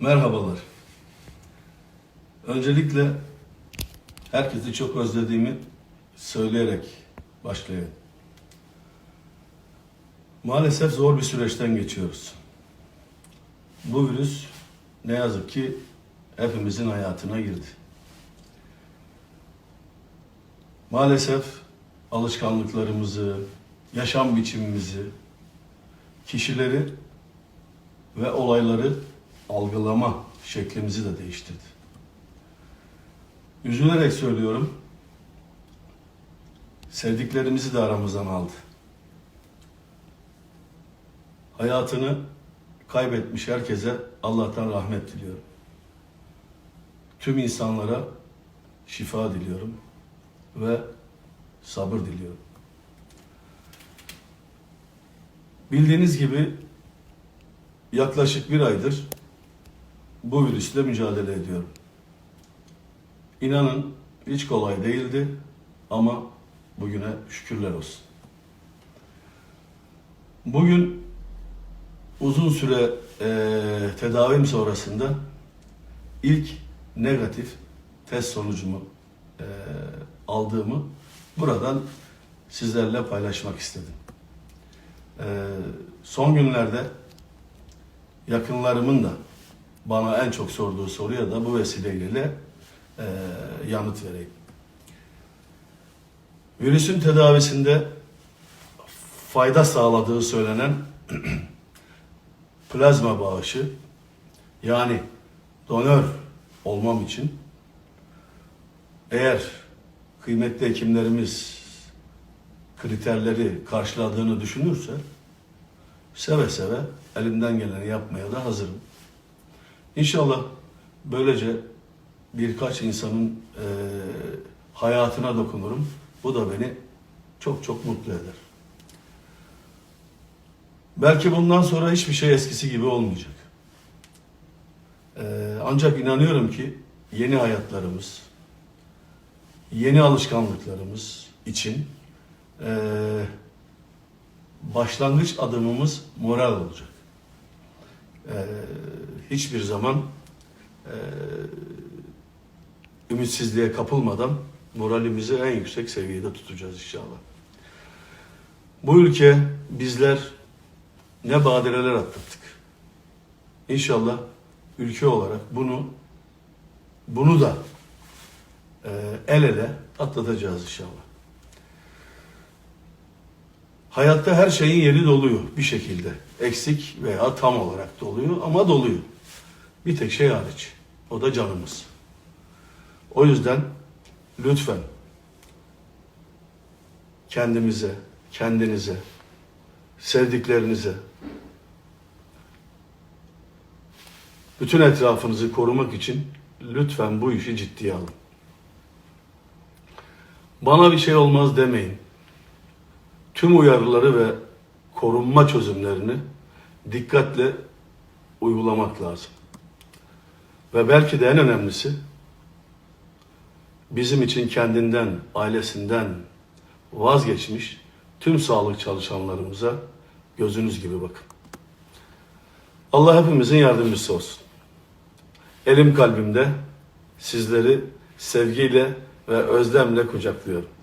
Merhabalar. Öncelikle herkesi çok özlediğimi söyleyerek başlayayım. Maalesef zor bir süreçten geçiyoruz. Bu virüs ne yazık ki hepimizin hayatına girdi. Maalesef alışkanlıklarımızı, yaşam biçimimizi, kişileri ve olayları algılama şeklimizi de değiştirdi. Üzülerek söylüyorum, sevdiklerimizi de aramızdan aldı. Hayatını kaybetmiş herkese Allah'tan rahmet diliyorum. Tüm insanlara şifa diliyorum ve sabır diliyorum. Bildiğiniz gibi yaklaşık bir aydır bu virüsle mücadele ediyorum. İnanın hiç kolay değildi ama bugüne şükürler olsun. Bugün uzun süre eee tedavim sonrasında ilk negatif test sonucumu eee, aldığımı buradan sizlerle paylaşmak istedim. Eee, son günlerde yakınlarımın da bana en çok sorduğu soruya da bu vesileyle eee, yanıt vereyim. Virüsün tedavisinde fayda sağladığı söylenen plazma bağışı yani donör olmam için eğer kıymetli hekimlerimiz kriterleri karşıladığını düşünürse seve seve elimden geleni yapmaya da hazırım. İnşallah böylece birkaç insanın eee, hayatına dokunurum. Bu da beni çok çok mutlu eder. Belki bundan sonra hiçbir şey eskisi gibi olmayacak. Eee, ancak inanıyorum ki yeni hayatlarımız, yeni alışkanlıklarımız için eee, başlangıç adımımız moral olacak. Eee, hiçbir zaman eee, ümitsizliğe kapılmadan moralimizi en yüksek seviyede tutacağız inşallah. Bu ülke bizler ne badireler atlattık. İnşallah ülke olarak bunu bunu da eee, el ele atlatacağız inşallah. Hayatta her şeyin yeri doluyor bir şekilde. Eksik veya tam olarak doluyor ama doluyor. Bir tek şey hariç. O da canımız. O yüzden lütfen kendimize, kendinize, sevdiklerinize, bütün etrafınızı korumak için lütfen bu işi ciddiye alın. Bana bir şey olmaz demeyin. Tüm uyarıları ve korunma çözümlerini dikkatle uygulamak lazım. Ve belki de en önemlisi bizim için kendinden, ailesinden vazgeçmiş tüm sağlık çalışanlarımıza gözünüz gibi bakın. Allah hepimizin yardımcısı olsun. Elim kalbimde sizleri sevgiyle ve özlemle kucaklıyorum.